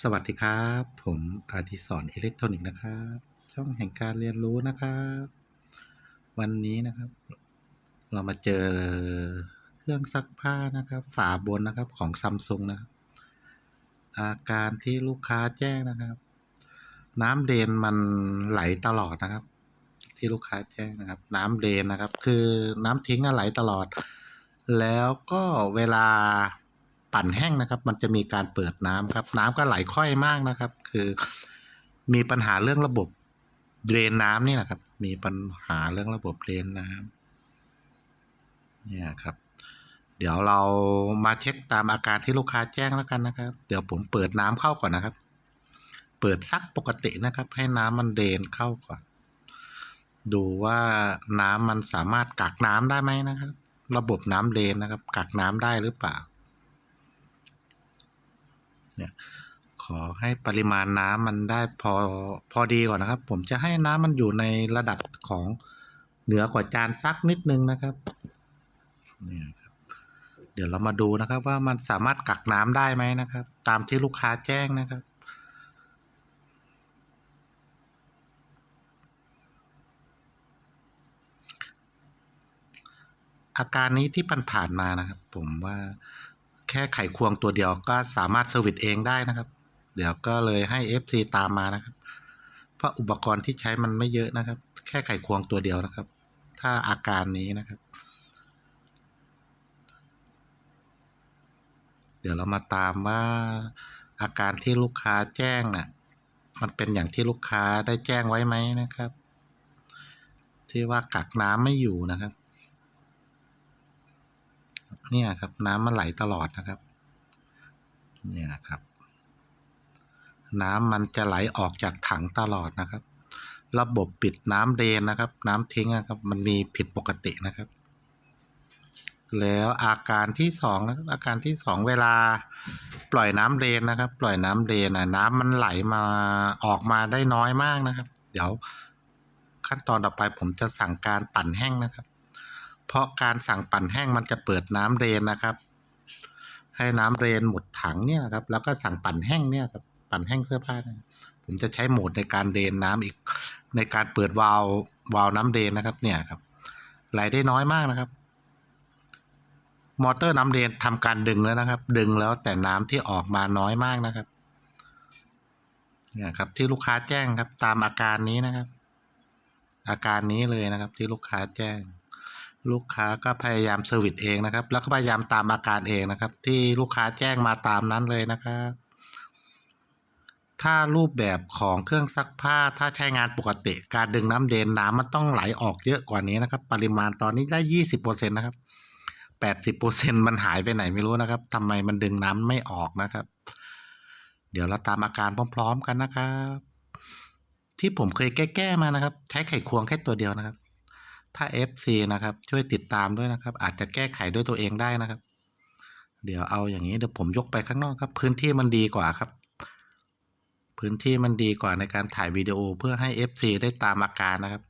สวัสดีครับ ผมอาทิสอนอิเล็กทรอนิกส์นะครับ ช่องแห่งการเรียนรู้นะครับ วันนี้นะครับ เรามาเจอเครื่องซักผ้านะครับ ฝาบนนะครับของซัมซุงนะครับอาการที่ลูกค้าแจ้งนะครับ น้ำเดนมันไหลตลอดนะครับ ที่ลูกค้าแจ้งนะครับ น้ำเดนนะครับ คือน้ำทิ้งอะไหลตลอด แล้วก็เวลา ปั่นแห้งนะครับ มันจะมีการเปิดน้ำครับ น้ำก็ไหลค่อยมากนะครับ คือมีปัญหาเรื่องระบบเดรนน้ำนี่แหละครับ มีปัญหาเรื่องระบบเดรนน้ำเนี่ยครับ เดี๋ยวเรามาเช็คตามอาการที่ลูกค้าแจ้งแล้วกันนะครับ เดี๋ยวผมเปิดน้ำเข้าก่อนนะครับ เปิดซักปกตินะครับ ให้น้ำมันเดรนเข้าก่อน ดูว่าน้ำมันสามารถกักน้ำได้ไหมนะครับ ระบบน้ำเดนนะครับ กักน้ำได้หรือเปล่า เนี่ยขอให้ปริมาณน้ำมันได้พอพอดีก่อนนะครับ ผมจะให้น้ำมันอยู่ในระดับของเหนือกว่าจานซักนิดนึงนะครับเนี่ยครับ เดี๋ยวเรามาดูนะครับ ว่ามันสามารถกักน้ำได้ไหมนะครับ ตามที่ลูกค้าแจ้งนะครับอาการนี้ที่ผ่านๆมานะครับ ผมว่า แค่ไขควงตัวเดียวก็สามารถเซอร์วิสเองได้นะครับ เดี๋ยวก็เลยให้ FC ตามมานะครับ เพราะอุปกรณ์ที่ใช้มันไม่เยอะนะครับ แค่ไขควงตัวเดียวนะครับ ถ้าอาการนี้นะครับ เดี๋ยวเรามาตามว่าอาการที่ลูกค้าแจ้งน่ะมันเป็นอย่างที่ลูกค้าได้แจ้งไว้ไหมนะครับ ที่ว่ากักน้ำไม่อยู่นะครับ เนี่ยครับน้ำมันไหลตลอดนะครับ เนี่ยครับ น้ำมันจะไหลออกจากถังตลอดนะครับ ระบบปิดน้ำเดนนะครับ น้ำทิ้งนะครับ มันมีผิดปกตินะครับ แล้วอาการที่สองนะครับ อาการที่สองเวลาปล่อยน้ำเดนนะครับ ปล่อยน้ำเดนนะน้ำมันไหลมาออกมาได้น้อยมากนะครับ เดี๋ยวขั้นตอนต่อไปผมจะสั่งการปั่นแห้งนะครับ ราะการสั่งปั่นแห้งมันจะเปิดน้ำเรนนะครับ ให้น้ำเรนหมดถังเนี่ยนะครับ แล้วก็สั่งปั่นแห้งเนี่ยครับปั่นแห้งเสื้อผ้าเนี่ยผมจะใช้โหมดในการเรนน้ำอีก ในการเปิดวาล์ววาล์วน้ำเรนนะครับ เนี่ยครับ ไหลได้น้อยมากนะครับ มอเตอร์น้ำเรนทำการดึงแล้วนะครับ ดึงแล้วแต่น้ำที่ออกมาน้อยมากนะครับ เนี่ยครับ ที่ลูกค้าแจ้งครับ ตามอาการนี้นะครับ อาการนี้เลยนะครับ ที่ลูกค้าแจ้ง ลูกค้าก็พยายามเซอร์วิสเองนะครับ แล้วก็พยายามตามอาการเองนะครับ ที่ลูกค้าแจ้งมาตามนั้นเลยนะครับ ถ้ารูปแบบของเครื่องซักผ้าถ้าใช้งานปกติ การดึงน้ำเดนน้ำมันต้องไหลออกเยอะกว่านี้นะครับ ปริมาณตอนนี้ได้ยี่สิบเปอร์เซ็นต์นะครับแปดสิบเปอร์เซ็นมันหายไปไหนไม่รู้นะครับทำไมมันดึงน้ำไม่ออกนะครับ เดี๋ยวเราตามอาการพร้อม ๆ กันนะครับ ที่ผมเคยแก้ๆมานะครับ ใช้ไขควงแค่ตัวเดียวนะครับ ถ้า FC นะครับ ช่วยติดตามด้วยนะครับ อาจจะแก้ไขด้วยตัวเองได้นะครับ เดี๋ยวเอาอย่างนี้เดี๋ยวผมยกไปข้างนอกครับ พื้นที่มันดีกว่าครับ พื้นที่มันดีกว่าในการถ่ายวิดีโอเพื่อให้ FC ได้ตามอาการนะครับ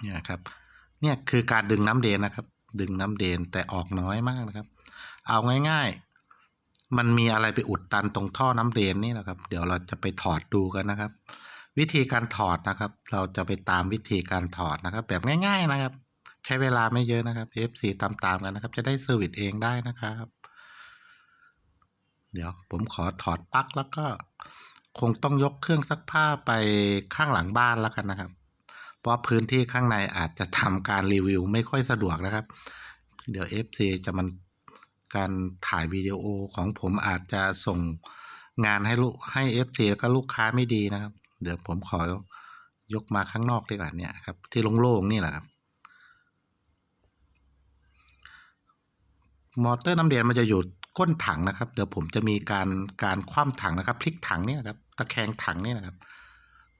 เนี่ยครับเนี่ยคือการดึงน้ำเดนนะครับ ดึงน้ำเดนแต่ออกน้อยมากนะครับ เอาง่าย ๆ มันมีอะไรไปอุดตันตรงท่อน้ำเดนนี่แหละครับ เดี๋ยวเราจะไปถอดดูกันนะครับ วิธีการถอดนะครับ เราจะไปตามวิธีการถอดนะครับ แบบง่าย ๆนะครับ ใช้เวลาไม่เยอะนะครับ FC ตามๆกันนะครับ จะได้เซอร์วิสเองได้นะครับ เดี๋ยวผมขอถอดปลั๊กแล้วก็คงต้องยกเครื่องซักผ้าไปข้างหลังบ้านแล้วกันนะครับ เพราะพื้นที่ข้างในอาจจะทำการรีวิวไม่ค่อยสะดวกนะครับ เดี๋ยว FC จะมันการถ่ายวิดีโอของผมอาจจะส่งงานให้ลูกให้ FC แล้วก็ลูกค้าไม่ดีนะครับ เดี๋ยวผมขอยกมาข้างนอกดีกว่าเนี่ยครับ ที่โล่งๆนี่แหละครับ มอเตอร์น้ำเดียนมันจะอยู่ก้นถังนะครับ เดี๋ยวผมจะมีการการคว่ำถังนะครับ พลิกถังเนี่ยครับ ตะแคงถังเนี่ยนะครับ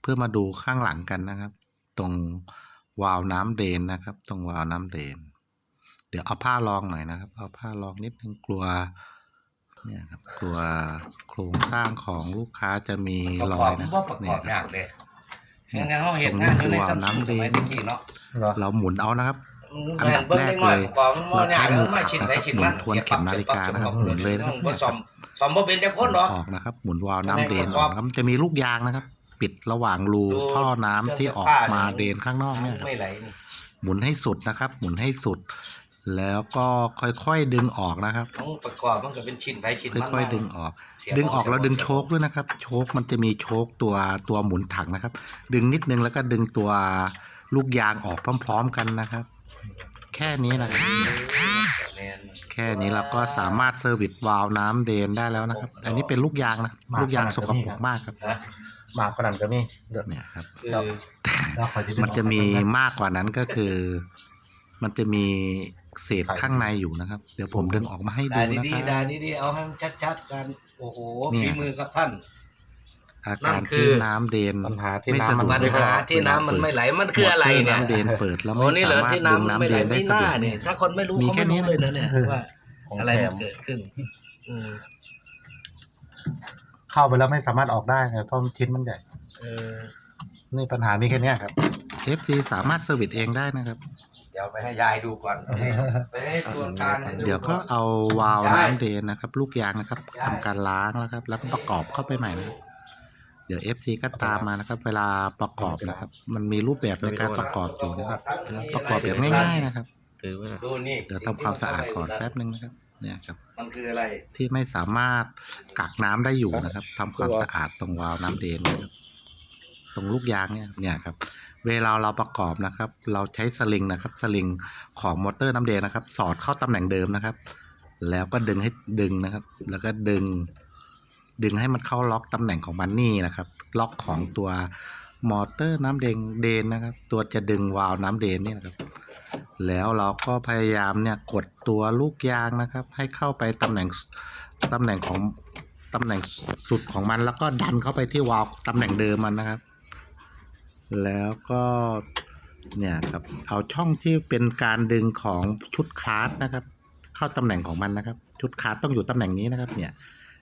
เพื่อมาดูข้างหลังกันนะครับ ตรงวาล์วน้ำเดนนะครับ ตรงวาล์วน้ำเดน เดี๋ยวเอาผ้ารองหน่อยนะครับ เอาผ้ารองนิดนึงกลัว เนี่ยครับกลัวโครงสร้างของลูกค้าจะมีประรกออยบนะบ่ประกเนี่อยบครับยากเลยงั้นเขาเห็นงานอยู่ในสัมผัสสมัยตะกี้เนาะเราหมุนเอานะครับ อันดับแรกเลยเราใช้มือผลักนะครับหมุนทวนเข็มนาฬิกานะครับหมุนเลยนะครับบ่ซ่อมซ่อมบ่เป็นแต่คนหรอก ออกนะครับ หมุนวาล์วน้ำเดนออกนะครับมันจะมีลูกยางนะครับ ปิดระหว่างรูดูท่อน้ำที่ออกมาเดนข้างนอกเนี่ยครับ ไม่ไหลนี่หมุนให้สุดนะครับ หมุนให้สุด แล้วก็ค่อยๆดึงออกนะครับ ต้องประกอบมันก็เป็นชิ้นไปชิ้นมันค่อยๆดึงออก ดึงออกแล้วดึงโชคด้วยนะครับ โชคมันจะมีโชคตัวตัวหมุนถังนะครับ ดึงนิดนึงแล้วก็ดึงตัวลูกยางออกพร้อม ๆ กันนะครับ แค่นี้นะครับแม่นแค่นี้เราก็สามารถเซอร์วิสวาล์วน้ำเดนได้แล้วนะครับ อันนี้เป็นลูกยางนะครับลูกยางสกปรกมากครับฮะหมากกระหน่ำก็มีเดือดเนี่ยครับคือแล้วคอยดึงมันจะมีออกมากกว่านั้นก็คือ มันจะมี เศษข้างในอยู่นะครับ เดี๋ยวผมดึงออกมาให้ได้ดูนะดีคๆได้รับดีๆเอาให้มันชัดๆกัน โอ้โหเนี่ย ฝีมือครับท่าน อาการนั่นคือ ที่น้ำเดนปัญหาที่ไม่น้ำมันสะดวกปัญไม่ค่อยหาออกที่น้ำมันไม่ไหลมันคืออะไรเนี่ยน้ำเดนเปิดแล้วโอ้ไม่นี่เหรสาอมารถที่ดึงน้ำน้ำไม่เดไหลนได้ที่หสะน้าดวก เนี่ย ถ้าคนไม่รู้มีเขาแค่ไม่นี้ รู้เลยนะเนี่ยว่าของอะไรแถมัมนเกิดขึ้นอืมเข้าไปแล้วไม่สามารถออกได้ไงเพราะชิ้นมันใหญ่ เออนี่ปัญหามีแค่เนี้ยครับ FC สามารถเซอร์วิสเองได้นะครับ เดี๋ยวไปให้ยายดูก่อนไปให้ส่วนกลางดูเดี๋ยวก็อนเอาวาล์วได้น้ำเดนนะครับ ลูกยางนะครับได้ทำการล้างแล้วครับ แล้วก็ประกอบเข้าไปใหม่นะครับเดี๋ยว FC ก็ตามมานะครับ เวลาประกอบนะครับ มันมีรูปแบบในการประกอบอยู่นะครับ ประกอบแบบง่ายๆนะครับถือว่าดูนี่เดี๋ยวทำความสะอาดก่อนแป๊บนึงนะครับเนี่ยครับมันคืออะไรที่ไม่สามารถกักน้ำได้อยู่นะครับทำความสะอาดตรงวาล์วน้ำเดนนะครับตรงลูกยางเนี่ยเนี่ยครับ เวลาเราประกอบนะครับ เราใช้สลิงนะครับสลิงของมอเตอร์น้ำเดนนะครับ สอดเข้าตำแหน่งเดิมนะครับ แล้วก็ดึงให้ดึงนะครับ แล้วก็ดึง ดึงให้มันเข้าล็อกตำแหน่งของมันนี่นะครับ ล็อกของตัวมอเตอร์น้ำเดนเดนนะครับ ตัวจะดึงวาล์วน้ำเดนนี่นะครับ แล้วเราก็พยายามเนี่ยกดตัวลูกยางนะครับ ให้เข้าไปตำแหน่งตำแหน่งของตำแหน่งสุดของมัน แล้วก็ดันเข้าไปที่วาล์วตำแหน่งเดิมมันนะครับ แล้วก็เนี่ยครับเอาช่องที่เป็นการดึงของชุดคลาสนะครับ เข้าตำแหน่งของมันนะครับ ชุดคลาสต้องอยู่ตำแหน่งนี้นะครับ เนี่ย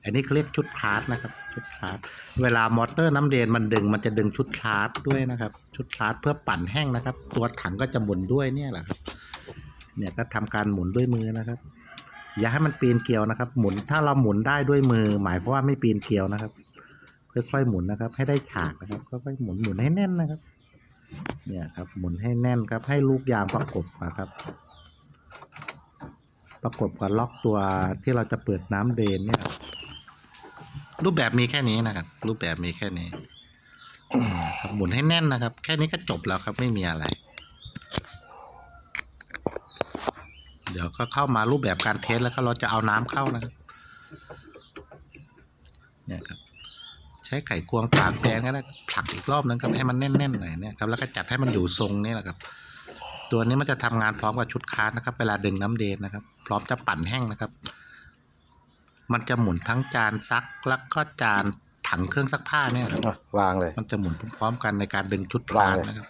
อันนี้เขาเรียกชุดคลาสนะครับชุดคลาสเวลามอเตอร์น้ำเดนมันดึงมันจะดึงชุดคลาสด้วยนะครับ ชุดคลาสเพื่อปั่นแห้งนะครับ ตัวถังก็จะหมุนด้วยเนี่ยแหละครับ เนี่ยก็ทำการหมุนด้วยมือนะครับ อย่าให้มันปีนเกลียวนะครับ หมุนถ้าเราหมุนได้ด้วยมือ หมายความว่าไม่ปีนเกลียวนะครับ ค่อยๆหมุนนะครับ ให้ได้ฉากนะครับค่อยๆหมุนหมุนให้แน่นนะครับ เนี่ยครับ หมุนให้แน่นครับ ให้ลูกยางประกบนะครับ ประกบกับล็อกตัวที่เราจะเปิดน้ำเดนเนี่ยรูปแบบมีแค่นี้นะครับ รูปแบบมีแค่นี้ครับหมุนให้แน่นนะครับ แค่นี้ก็จบแล้วครับ ไม่มีอะไร เดี๋ยวก็เข้ามารูปแบบการเทสแล้วก็เราจะเอาน้ำเข้านะครับ เนี่ยครับ ใช้ไข่ควงตากแดงก็ได้ผลักอีกรอบนึงครับให้มันแน่นๆหน่อยเนี่ยครับแล้วก็จัดให้มันอยู่ทรงนี่แหละครับ ตัวนี้มันจะทำงานพร้อมกับชุดคาร์ดนะครับ เวลาดึงน้ำเดนนะครับ พร้อมจะปั่นแห้งนะครับ มันจะหมุนทั้งจานซักแล้วก็จานถังเครื่องซักผ้าเนี่ยครับวางเลย มันจะหมุนพร้อมๆกันในการดึงชุดควาลางนเลยนะครับ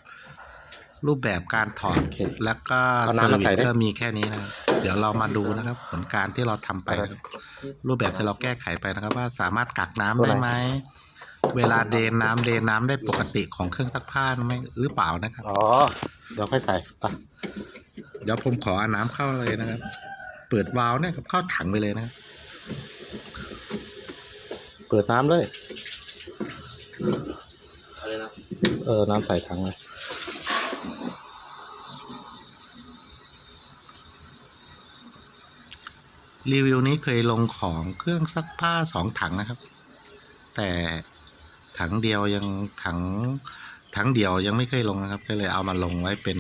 รูปแบบการถอดโอเคแล้วก็เอาเซอน้ำร์มาวิใส่สได้ก็มีแค่นี้นะครับเดี๋ยวเรามาดูนะครับ ผลการที่เราทำไปนะครับรูปแบบที่เราแก้ไขไปนะครับ ว่าสามารถกักน้ำได้ไหม เวลาเดนน้ำเดนน้ำได้ปกติของเครื่องซักผ้าไหมหรือเปล่านะครับ อ๋อ เดี๋ยวค่อยใส่ไปเดี๋ยวผมขอเอาน้ำเข้าเลยนะครับ เปิดวาล์วเนี่ยครับเข้าถังไปเลยนะครับ เปิดน้ำเลย อะไรนะเออ น้ำใส่ถังเลยรีวิวนี้เคยลงของเครื่องซักผ้าสองถังนะครับ แต่ ถังเดียวยังถังถังเดียวยังไม่เคยลงนะครับ ก็เลยเอามาลงไว้เป็น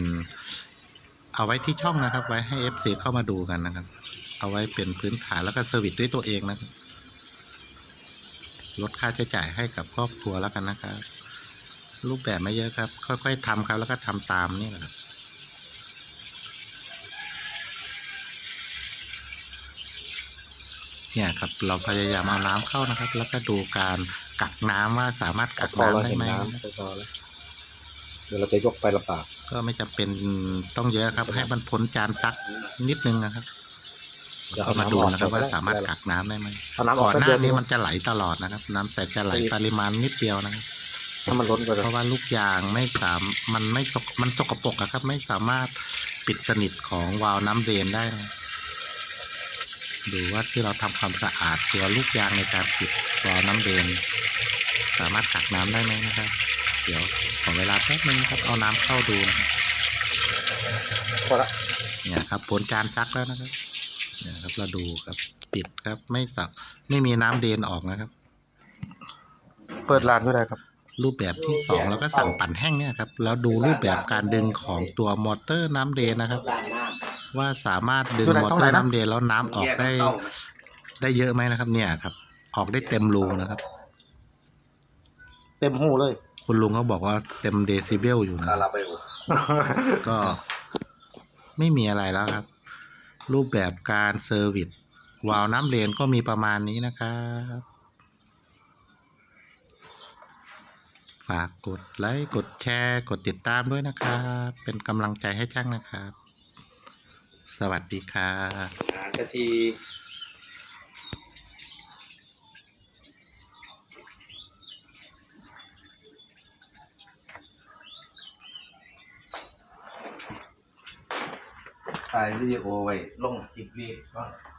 เอาไว้ที่ช่องนะครับ ไว้ให้ FC เข้ามาดูกันนะครับ เอาไว้เป็นพื้นฐานแล้วก็เซอร์วิสด้วยตัวเองนะครับลดค่าใช้จ่ายให้กับครอบครัวแล้วกันนะครับ รูปแบบไม่เยอะครับ ค่อย ๆทำครับ แล้วก็ทำตามนี่แหละครับ เนี่ยครับเราพยายามเอาน้ำเข้านะครับ แล้วก็ดูการกักน้ำว่าสามารถกักพอเราน้ำได้เห็นไหมน้ำพอแล้วเดี๋ยวเราจะยกไปลำบากก็ไม่จำเป็นต้องเยอะครับ ให้มันพ้นจานซักนิดนึงนะครับเดี๋ยวก็เอามาน้ำดูออกนะครับว่าได้สามารถได้กักน้ำได้ไหมเอาน้ำออกก่อนหแป๊บน้าเดียวนี้มันจะไหลตลอดนะครับ น้ำแต่จะไหลปริมาณนิดเดียวนะครับถ้ามันล้นไปเลยเพราะว่าลูกยางไม่สามมันไม่สกมันสกปรกอะครับ ไม่สามารถปิดสนิทของวาล์วน้ำเดรนได้นะ ดูว่าที่เราทำความสะอาดตัวลูกยางในการปิดวาล์วน้ำเดรนสามารถกักน้ำได้ไหมนะครับ เดี๋ยวขอเวลาแป๊บนึงครับเอาน้ำเข้าดูนะครับพอละเนี่ยครับผลการซักแล้วนะครับเนี่ยครับเราดูครับปิดครับไม่สักไม่มีน้ำเดนออกนะครับ เปิดร้านก็ได้ครับ รูปแบบที่สองเราก็สั่งปั่นแห้งเนี่ยครับแล้วดูรูปแบบการดึงของตัวมอเตอร์น้ำเดนนะครับล้างน้ว่าสามารถดึงดูไหนมอตรงเตไหอนร์นะน้ำเดนแล้วน้ำำออกได้แยน้ำเต้าได้เยอะไหมนะครับ เนี่ยครับ ออกได้เต็มรูนะครับ เต็มหูเลย คุณลุงเขาบอกว่าเต็มเดซิเบลอยู่นะคาราเบลก็ไม่มีอะไรแล้วครับ รูปแบบการเซอร์วิสวาล์วน้ำเลนก็มีประมาณนี้นะครับ ฝากกดไลค์ กดแชร์ กดติดตามด้วยนะครับ เป็นกำลังใจให้ช่างนะครับ สวัสดีครับหาสักทีถ่ายวิดีโอไว้ลงคลิปนี้ก่อน